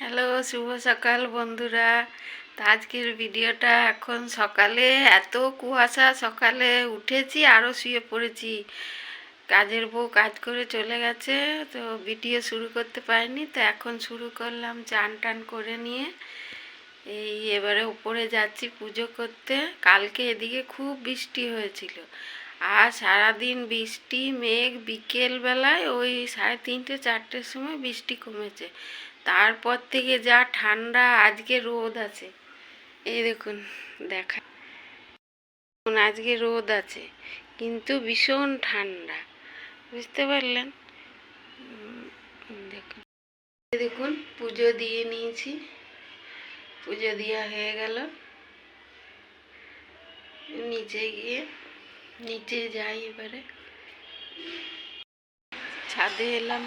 Hello, শুভ সকাল বন্ধুরা। তো আজকের ভিডিওটা এখন সকালে, এত কুয়াশা সকালে উঠেছি আরও শুয়ে পড়েছি। কাজের বউ কাজ করে চলে গেছে, তো ভিডিও শুরু করতে পারিনি, তো এখন শুরু করলাম চান টান করে নিয়ে। এই এবারে উপরে যাচ্ছি পুজো করতে। কালকে এদিকে খুব বৃষ্টি হয়েছিল। আর সারাদিন বৃষ্টি, মেঘ, বিকেলবেলায় ওই সাড়ে তিনটে, চারটের সময় বৃষ্টি কমেছে। তারপর থেকে যা ঠান্ডা, আজকে রোদ আছে। এই দেখুন, দেখা আজকে রোদ আছে, কিন্তু ভীষণ ঠান্ডা। বুঝতে পারলেন? দেখুন। দেখুন, পুজো দিয়ে নিয়েছি। পুজো দেওয়া হয়ে গেল। নিচে গিয়ে, নিচে যাই এবারে। ছাদে এলাম।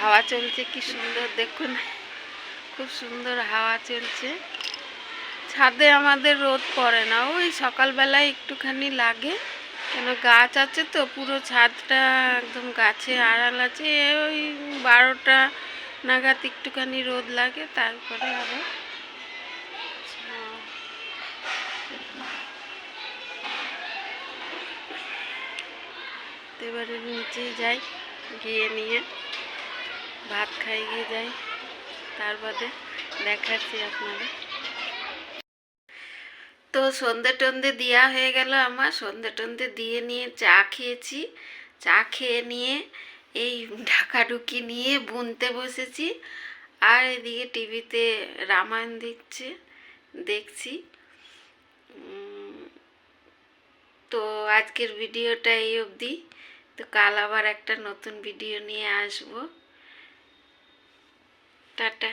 হাওয়া চলছে, কি সুন্দর, দেখুন। খুব সুন্দর হাওয়া চলছে। ছাদে আমাদের রোদ পড়ে না, ওই সকালবেলায় একটুখানি লাগে। কেন গাছ আছে তো, পুরো ছাদটা একদম গাছে আড়াল আছে, ওই বারোটা নাগাদ একটুখানি রোদ লাগে, তারপরে আবার এবারে নিচে যাই, গিয়ে নিয়ে। ভাত খাই গিয়ে যাই। তার বাদে দেখাচ্ছি আপনাদের। তো সন্ধে টন্ধে দেওয়া হয়ে গেল আমার। সন্ধে টন্ধে দিয়ে নিয়ে চা খেয়েছি। চা খেয়ে নিয়ে এই ঢাকাঢুকি নিয়ে বুনতে বসেছি। আর এদিকে টিভিতে রামায়ণ দিচ্ছে দেখছি। তো আজকের ভিডিওটা এই অবধি। তো কাল আবার একটা নতুন ভিডিও নিয়ে আসব। Dada.